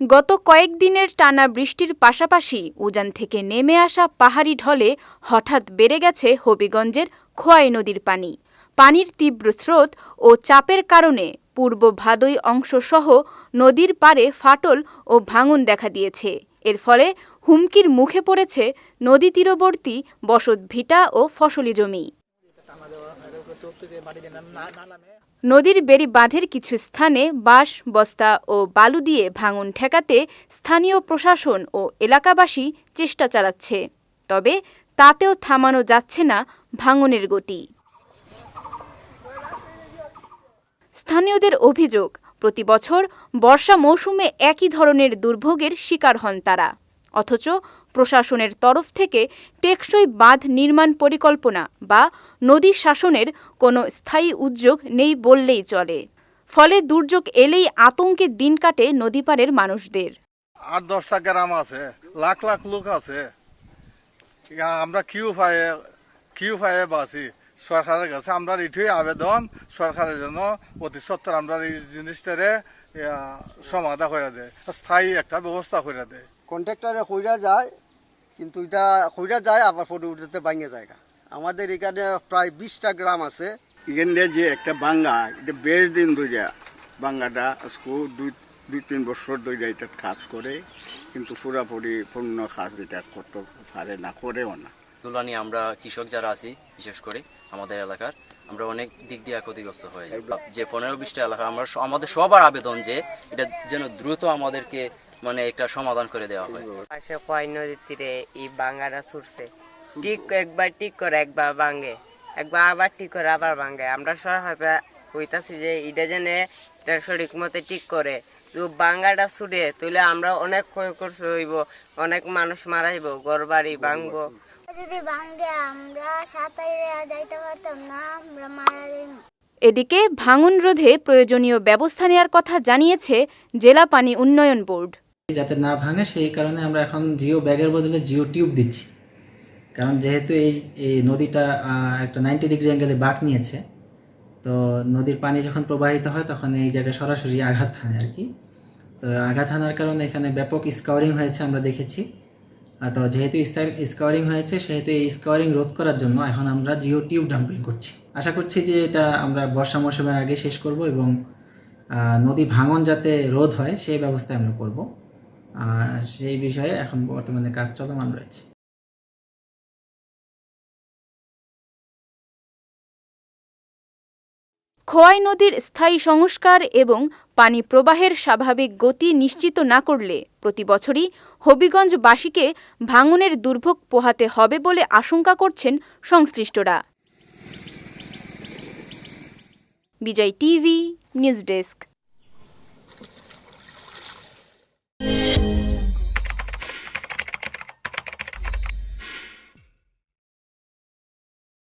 গত কয়েকদিনের টানা বৃষ্টির পাশাপাশি উজান থেকে নেমে আসা পাহাড়ি ঢলে হঠাৎ বেড়ে গেছে হবিগঞ্জের খোয়াই নদীর পানি। পানির তীব্র স্রোত ও চাপের কারণে পূর্ব ভাদই অংশসহ নদীর পাড়ে ফাটল ও ভাঙন দেখা দিয়েছে। এর ফলে হুমকির মুখে পড়েছে নদী তীরবর্তী বসত ভিটা ও ফসলি জমি। নদীর বেড়ি বাঁধের কিছু স্থানে বাঁশ, বস্তা ও বালু দিয়ে ভাঙন ঠেকাতে স্থানীয় প্রশাসন ও এলাকাবাসী চেষ্টা চালাচ্ছে। তবে তাতেও থামানো যাচ্ছে না ভাঙনের গতি। স্থানীয়দের অভিযোগ, প্রতি বছর বর্ষা মৌসুমে একই ধরনের দুর্ভোগের শিকার হন তারা। অথচ প্রশাসনের তরফ থেকে টেকসই বাঁধ নির্মাণ পরিকল্পনা বা নদী শাসনের কোনো স্থায়ী উদ্যোগ নেই বললেই চলে। ফলে দুর্যোগ এলেই আতঙ্কে দিন কাটে নদীপাড়ের মানুষদের। আট দশটা গ্রাম আছে লাখ লাখ লোক আছে। আমরা কিউ পায়ে কিউ পায়ে বাসি। সরকারের কাছে আমরা এটাই আবেদন সরকারের জন্য অতি সত্তর আমরা এই জিনিসটারে সমাধা করে দেয় স্থায়ী একটা ব্যবস্থা করে দেয়। কন্ট্রাক্টরে কইরা যায় কিন্তু এটা কইরা যায় আবার ফটো উঠতে ভাঙে যায় না। আমাদের এখানে প্রায় বিশটা গ্রাম আছে। এখানে যে একটা বাঙ্গা এটা বেশ দিন ধরে বাঙ্গাটা স্কুল দুই দুই তিন বছর ধরে এটা কাজ করে কিন্তু পুরাপুরি পূর্ণ কাজ এটা করতে পারে না করেও না। তুলা নিয়ে আমরা কৃষক যারা আছি বিশেষ করে আমাদের এলাকার আমরা অনেক দিক দিয়ে ক্ষতিগ্রস্ত হয়ে যাই। যে পনেরো বিশটা এলাকা আমরা আমাদের সবার আবেদন যে এটা যেন দ্রুত আমাদেরকে মানে একটা সমাধান করে দেওয়া হয়। পাশে কয় নদীর তীরে এই বাঙ্গাটা ছুটছে। ঠিক একবার ঠিক করে একবার ভাঙে একবার আবার ঠিক করে আবার ভাঙে আমরা সরকার কইতাছি যে এটা যেন এটা সঠিক মতে ঠিক করে। তো বাঙ্গাটা ছুটে তুলে আমরা অনেক ক্ষয় করছে হইব অনেক মানুষ মারা যাইব ঘর বাড়ি ভাঙবো। যদি ভাঙ্গে আমরা সাঁতারে যাইতে পারতাম না আমরা মারা যাইব। এদিকে ভাঙন রোধে প্রয়োজনীয় ব্যবস্থা নেওয়ার কথা জানিয়েছে জেলা পানি উন্নয়ন বোর্ড। যাতে না ভাঙে, সেই কারণে আমরা এখন জিও ব্যাগের বদলে জিও টিউব দিচ্ছি। কারণ যেহেতু এই এই নদীটা একটা নাইনটি ডিগ্রি অ্যাঙ্গেলে বাঁক নিয়েছে, তো নদীর পানি যখন প্রবাহিত হয়, তখন এই জায়গায় সরাসরি আঘাত হানে আর কি। তো আঘাত হানার কারণে এখানে ব্যাপক স্কাউরিং হয়েছে আমরা দেখেছি। তো যেহেতু স্কাউরিং হয়েছে, সেহেতু এই স্কাউরিং রোধ করার জন্য এখন আমরা জিও টিউব ডাম্পিং করছি। আশা করছি যে এটা আমরা বর্ষা মৌসুমের আগে শেষ করব এবং নদী ভাঙন যাতে রোধ হয়, সেই ব্যবস্থা আমরা করব। সেই বিষয়ে এখন বর্তমানে কাজ চলমান রয়েছে। খোয়াই নদীর স্থায়ী সংস্কার এবং পানি প্রবাহের স্বাভাবিক গতি নিশ্চিত না করলে প্রতি বছরই হবিগঞ্জবাসীকে ভাঙনের দুর্ভোগ পোহাতে হবে বলে আশঙ্কা করছেন সংশ্লিষ্টরা। Bijoy TV, news desk.